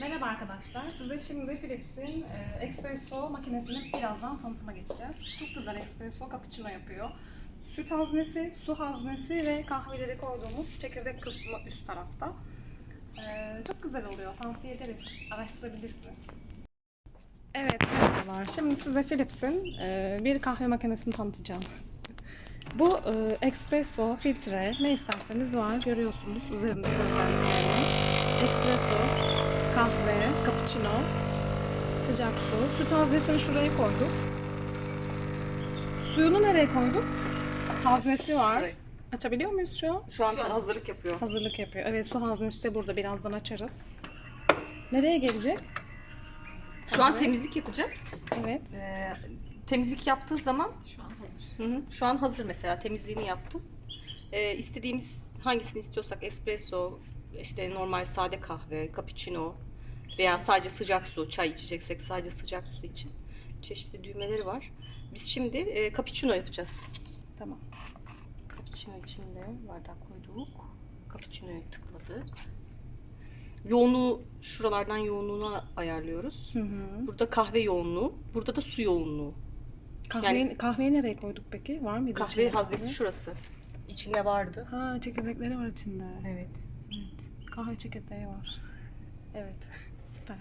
Merhaba arkadaşlar. Size şimdi Philips'in e, espresso makinesini birazdan tanıtıma geçeceğiz. Çok güzel espresso cappuccino yapıyor. Süt haznesi, su haznesi ve kahveleri koyduğumuz çekirdek kısmı üst tarafta. E, çok güzel oluyor. Tavsiye ederiz. Araştırabilirsiniz. Evet, merhabalar. Şimdi size Philips'in e, bir kahve makinesini tanıtacağım. Bu e, espresso, filtre, ne isterseniz var. Görüyorsunuz üzerinde özelliklerini. Espresso, kahve, cappuccino, sıcak su. Süt haznesini şuraya koyduk. Suyunu nereye koyduk? Haznesi var. Açabiliyor muyuz şu an? Şu an hazırlık yapıyor. Hazırlık yapıyor. Evet su haznesi de burada. Birazdan açarız. Nereye gelecek? Şu an Kahve. temizlik yapacak. Evet. Ee, temizlik yaptığı zaman şu an hazır. Hı hı, şu an hazır mesela temizliğini yaptı. Ee, istediğimiz hangisini istiyorsak espresso, işte normal sade kahve, cappuccino veya sadece sıcak su, çay içeceksek sadece sıcak su için çeşitli düğmeleri var. Biz şimdi e, cappuccino yapacağız. Tamam. Cappuccino içinde bardak koyduk. Cappuccino'yu tıkladık. Yoğunluğu şuralardan yoğunluğuna ayarlıyoruz. Hı hı. Burada kahve yoğunluğu, burada da su yoğunluğu. Kahveyi, kahveyi nereye koyduk peki? Var mıydı? Kahve haznesi şurası. İçinde vardı. Ha çekirdekleri var içinde. Evet. Kahve çekirdeği var. Evet. Süper.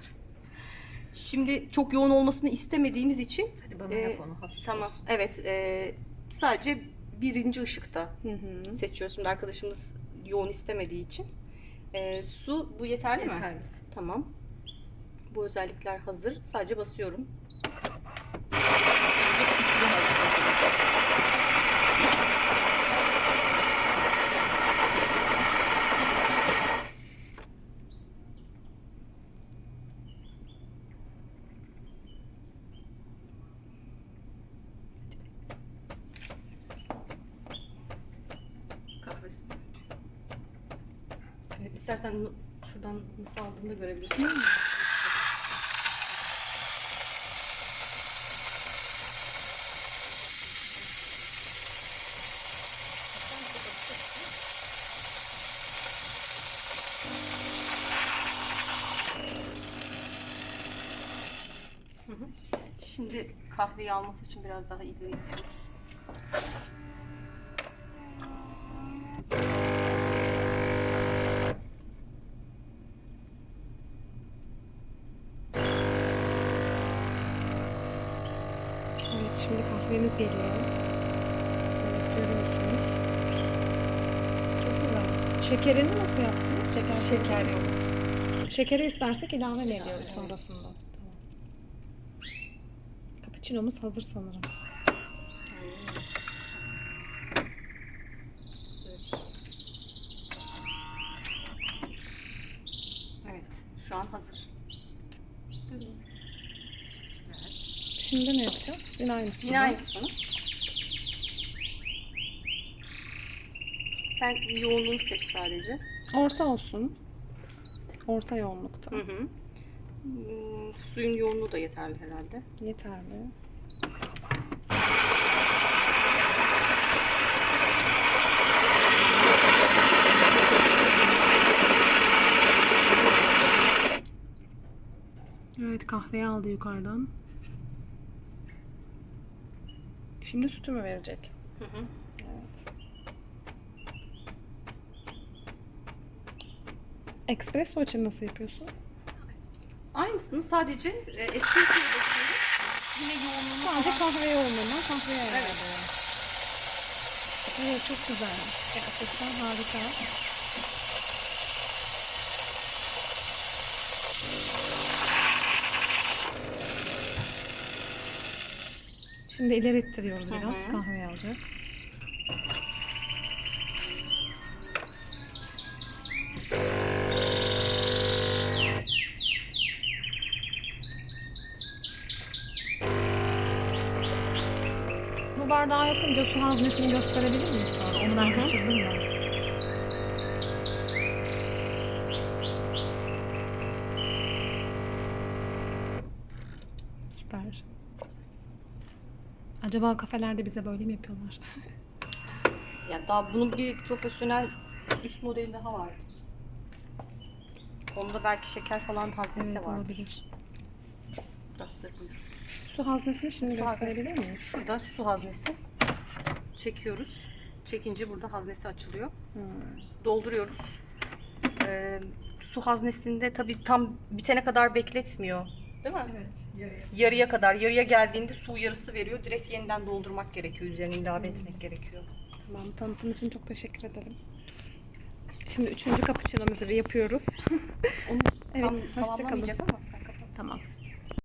Şimdi çok yoğun olmasını istemediğimiz için Hadi bana yap onu hafif tamam. olsun. Evet. e, sadece birinci ışıkta Hı hı. seçiyoruz. Şimdi arkadaşımız yoğun istemediği için. E, su bu yeterli, mi? Yeterli. Tamam. Bu özellikler hazır. Sadece basıyorum. İstersen şuradan nasıl aldığını da görebilirsin. Şimdi kahveyi alması için biraz daha ileri itiyoruz. Evet şimdi kahvemiz geliyor. Evet görüyorsunuz. Çok güzel. Şekerini nasıl yaptınız? Şeker Şeker yok. Şekeri istersek ilave mi ediyoruz sonrasında? Tamam. Cappuccino'muz hazır sanırım. Evet, şu an hazır. Şimdi ne yapacağız? Yine aynısını. Yine aynısını. Sen yoğunluğunu seç sadece. Orta olsun. Orta yoğunlukta. Hı hı. Hmm, suyun yoğunluğu da yeterli herhalde. Yeterli. Evet kahveyi aldı yukarıdan. Şimdi sütü mü verecek? Hı hı. Evet. Espresso için nasıl yapıyorsun? Aynısını sadece e, espresso'ya basıyoruz. Yine yoğunluğunu Sadece falan- kahve yoğunluğundan kahveye Evet. ayarlıyor. Evet çok güzelmiş. Gerçekten harika. Şimdi ileri ittiriyoruz Hı biraz. hı. Kahveyi alacak. Bu bardağı yapınca su haznesini gösterebilir miyiz sonra? Onu ben kaçırdım da. Acaba kafelerde bize böyle mi yapıyorlar? Ya daha bunun bir profesyonel üst modeli daha var. Onda belki şeker falan haznesi Evet de vardır. olabilir. Biraz. Su haznesini şimdi Su gösterebilir haznesi. miyiz? Şurada su haznesi. Çekiyoruz. Çekince burada haznesi açılıyor. Hmm. Dolduruyoruz. Ee, su haznesinde tabii tam bitene kadar bekletmiyor. Değil mi? Evet, yarıya. Yarıya kadar. Yarıya geldiğinde su yarısı veriyor. Direkt yeniden doldurmak gerekiyor. Üzerine ilave etmek gerekiyor. Tamam tanıtım için çok teşekkür ederim. Şimdi üçüncü cappuccino'muzu yapıyoruz. Onu Evet, tam hoşça kalın. tamamlamayacak ama sen kapat. Tamam.